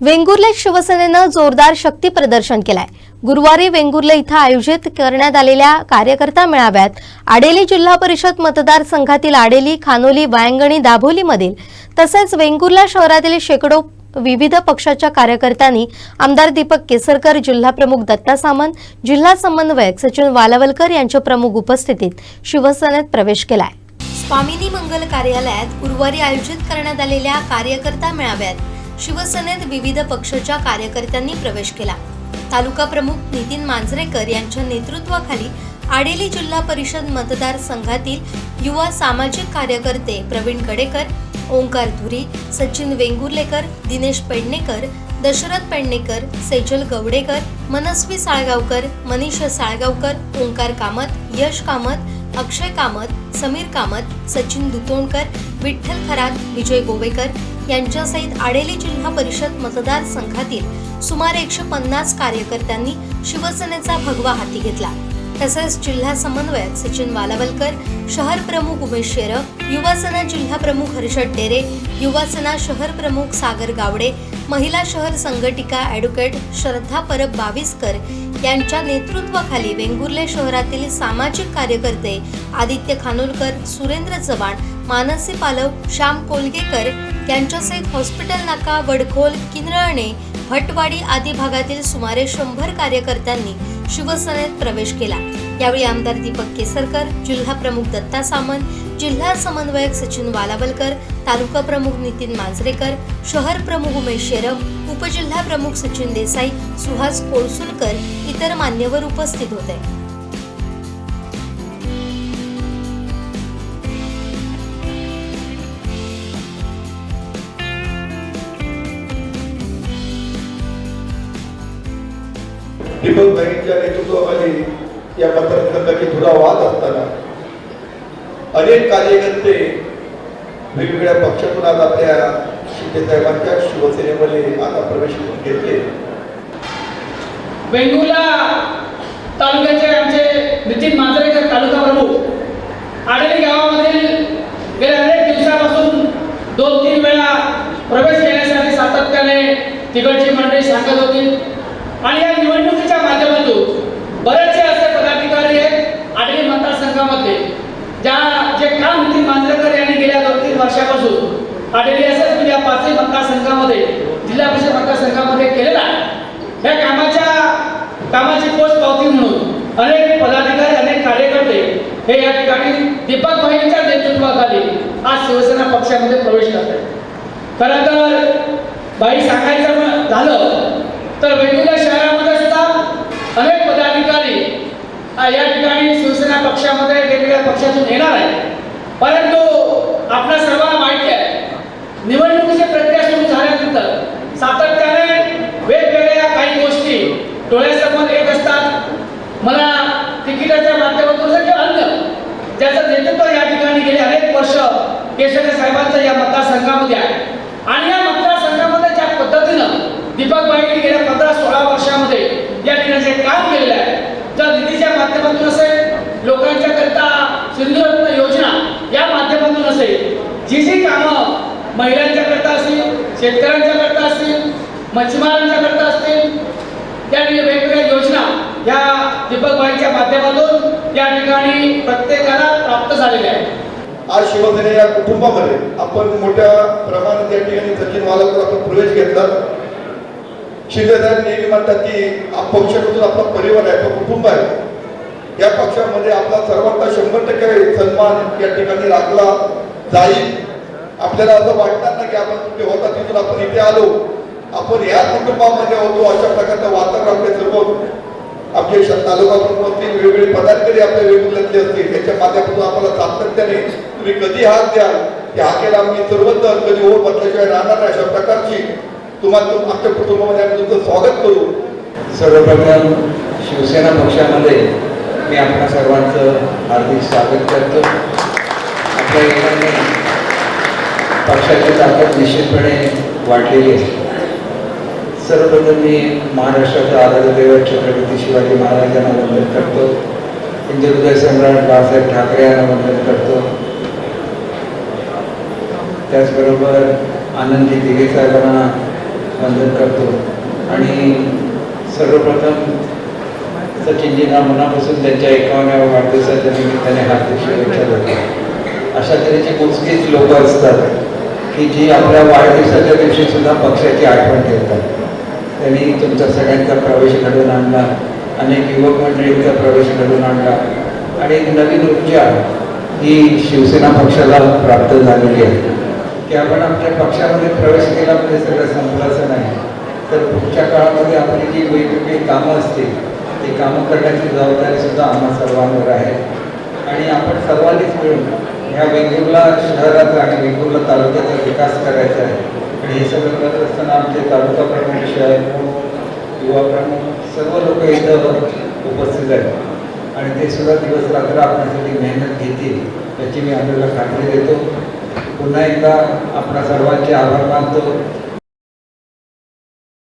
वेंगुर्ले शिवसेनेनं जोरदार शक्ती प्रदर्शन केलंय. गुरुवारी वेंगुर्ले इथं आयोजित करण्यात आलेल्या कार्यकर्ता मेळाव्यात आडेली जिल्हा परिषद मतदारसंघातील आडेली खानोली वायंगणी दाभोलीमधील तसेच वेंगुर्ला शहरातील शेकडो विविध पक्षाच्या कार्यकर्त्यांनी आमदार दीपक केसरकर जिल्हाप्रमुख दत्ता सामंत जिल्हा समन्वयक सचिन वालावलकर यांच्या प्रमुख उपस्थितीत शिवसेनेत प्रवेश केलाय. स्वामिनी मंगल कार्यालयात गुरुवारी आयोजित करण्यात आलेल्या कार्यकर्ता मेळाव्यात शिवसेनेत विविध पक्षाच्या कार्यकर्त्यांनी प्रवेश केला. तालुका प्रमुख नितीन मांजरेकर यांच्या नेतृत्वाखाली आडेली जिल्हा परिषद मतदारसंघातील युवा सामाजिक कार्यकर्ते प्रवीण गडेकर ओंकार धुरी सचिन वेंगुर्लेकर दिनेश पेडणेकर दशरथ पेडणेकर सेजल गवडेकर मनस्वी साळगावकर मनीष साळगावकर ओंकार कामत यश कामत अक्षय कामत समीर कामत सचिन दुतोणकर विठ्ठल खरात विजय गोवेकर यांच्यासहित आडेली जिल्हा परिषद मतदारसंघातील सुमारे एकशे पन्नास कार्यकर्त्यांनी शिवसेनेचा भगवा हाती घेतला. तसेच जिल्हा समन्वयक सचिन वालावलकर शहर प्रमुख उमेश शेरक युवासेना जिल्हा प्रमुख हर्षद डेरे युवासेना शहर प्रमुख सागर गावडे महिला शहर संघटिका ॲडव्होकेट श्रद्धा परब बावीसकर यांच्या नेतृत्वाखाली वेंगुर्ले शहरातील सामाजिक कार्यकर्ते आदित्य खानोलकर सुरेंद्र चव्हाण मानसी पालव श्याम कोलगेकर यांच्यासहित हॉस्पिटल नाका वडखोल किनरळणे भटवाडी आदी भागातील सुमारे शंभर कार्यकर्त्यांनी शिवसेनेत प्रवेश केला. यावेळी आमदार दीपक केसरकर जिल्हा प्रमुख दत्ता सामंत जिल्हा समन्वयक सचिन वालावलकर तालुका प्रमुख नितीन मांजरेकर शहर प्रमुख उमेश शेरफ उपजिल्हा प्रमुख सचिन देसाई सुहास कोळसुलकर इतर मान्यवर उपस्थित होते. दीपक भाईंच्या नेतृत्वाखाली या मतदारसंघाची थोडा वाद असताना अनेक कार्यकर्ते वेगवेगळ्या पक्षातून आज आपल्या शिंदे शिवसेनेमध्ये आता प्रवेश करून घेतले. वेंगुर्ला तालुक्याचे आमचे नितीन मांजरेकर तालुका प्रमुख. आडली गावामधील गेल्या अनेक दिवसापासून दोन तीन वेळा प्रवेश घेण्यासाठी सातत्याने तिकडची मंडळी सांगत होती. आणि या निवडणुकीच्या माध्यमातून बरेचसे असे पदाधिकारी आहेत आडवी मतदारसंघामध्ये. ज्या जे काम होती मांजरेकर यांनी गेल्या दोन तीन वर्षापासून आडली असेच म्हणजे या पाचही मतदारसंघामध्ये जिल्हा परिषद मतदारसंघामध्ये केलेला या कामाच्या कामाची पोच पावती म्हणून अनेक पदाधिकारी अनेक कार्यकर्ते हे या ठिकाणी दीपक भाईंच्या नेतृत्वाखाली आज शिवसेना पक्षामध्ये प्रवेश करत आहेत खरं तर बाई सांगायचं झालं तर वेगवेगळ्या शहरामध्ये सुद्धा अनेक पदाधिकारी या ठिकाणी पक्षामध्ये वेगवेगळ्या पक्षातून येणार आहे. परंतु आपल्या सर्वांना माहिती आहे निवडणुकीची प्रक्रिया सुरू झाल्यानंतर सातत्याने वेगवेगळ्या काही गोष्टी डोळ्यासमोर येत असतात. मला तिकिटाच्या माध्यमातून असं किंवा अन्य ज्याचं नेतृत्व या ठिकाणी गेले अनेक वर्ष केशव साहेबांचं या मतदारसंघामध्ये आहे. आणि या मतदारसंघामध्ये ज्या पद्धतीनं दीपक बाईंनी गेल्या पंधरा सोळा वर्षामध्ये या ठिकाणी जे काम केलेलं आहे जर निधीच्या माध्यमातून असेल लोकांच्या करता सिंधुरत्न योजना या माध्यमातून असेल जी जी कामं महिलांच्या करता असतील शेतकऱ्यांच्या करता असतील मच्छीमारांच्या करता असतील त्या वेगवेगळ्या योजना या दीपकभाईच्या माध्यमातून या ठिकाणी प्रत्येकाला प्राप्त झालेल्या आहेत. आज शिवसेने या कुटुंबामध्ये आपण मोठ्या प्रमाणात या ठिकाणी सचिन वालावर आपण प्रवेश घेतला. शिंदे साहेब नेहमी म्हणतात की हा आपला परिवार आहे तो कुटुंब आहे. या पक्षामध्ये आपला सर्वांचा शंभर टक्के सन्मान या ठिकाणी राखला जाईल. आपल्याला असं वाटणार ना की आपण कुठे होता तिथून आपण इथे आलो. आपण या कुटुंबामध्ये होतो अशा प्रकारचं वातावरण आपल्या सर्व आपले तालुका प्रमुख असतील वेगवेगळे पदाधिकारी आपल्या वेगवेगळ्यातले असतील. त्याच्या माध्यमातून आम्हाला सातत्याने तुम्ही कधी हात द्याल? की हाकेला आम्ही सर्वत्र कधी ओढ बसल्याशिवाय राहणार नाही अशा प्रकारची तुम्हाला आमच्या कुटुंबामध्ये आम्ही तुमचं स्वागत करू. सर्वप्रथम शिवसेना पक्षामध्ये मी आपल्या सर्वांचं हार्दिक स्वागत करतो. आपल्या एकाने पक्षाची ताकद निश्चितपणे वाढलेली आहे. सर्वप्रथम मी महाराष्ट्राचा आराध्य छत्रपती शिवाजी महाराजांना वंदन करतो. हिंदुहृदय सम्राट बाळासाहेब ठाकरे यांना वंदन करतो. त्याचबरोबर आनंदी दिघे साहेबांना वंदन करतो. आणि सर्वप्रथम सचिनजींना मनापासून त्यांच्या एकावन्नाव्या वाढदिवसाच्या निमित्ताने हार्दिक शुभेच्छा देतो. अशा तऱ्हेची मोजकीच लोक असतात की जी आपल्या वाढदिवसाच्या दिवशी सुद्धा पक्षाची आठवण ठेवतात. त्यांनी तुमचा सगळ्यांचा प्रवेश घडवून आणला अनेक युवक मंडळींचा प्रवेश घडवून आणला आणि एक नवीन ऊर्जा ही शिवसेना पक्षाला प्राप्त झालेली आहे. की आपण आपल्या पक्षामध्ये प्रवेश केला म्हणजे सगळं संपलं असं नाही. तर पुढच्या काळामध्ये आपली जी वेगवेगळी कामं असतील ते कामं करण्याची जबाबदारी सुद्धा आम्हा सर्वांवर आहे. आणि आपण सर्वांनीच मिळून ह्या वेंगुर्ला शहराचा आणि वेंगुर्ला तालुक्याचा विकास करायचा आहे. आणि हे सगळं करत असताना आमचे तालुका प्रमुख शहर प्रमुख युवा प्रमुख सर्व लोक इथं उपस्थित आहेत. आणि ते सुद्धा दिवस रात्र आपल्यासाठी मेहनत घेतील याची मी आपल्याला खात्री देतो. पुन्हा एकदा आपणा सर्वांचे आभार मानतो.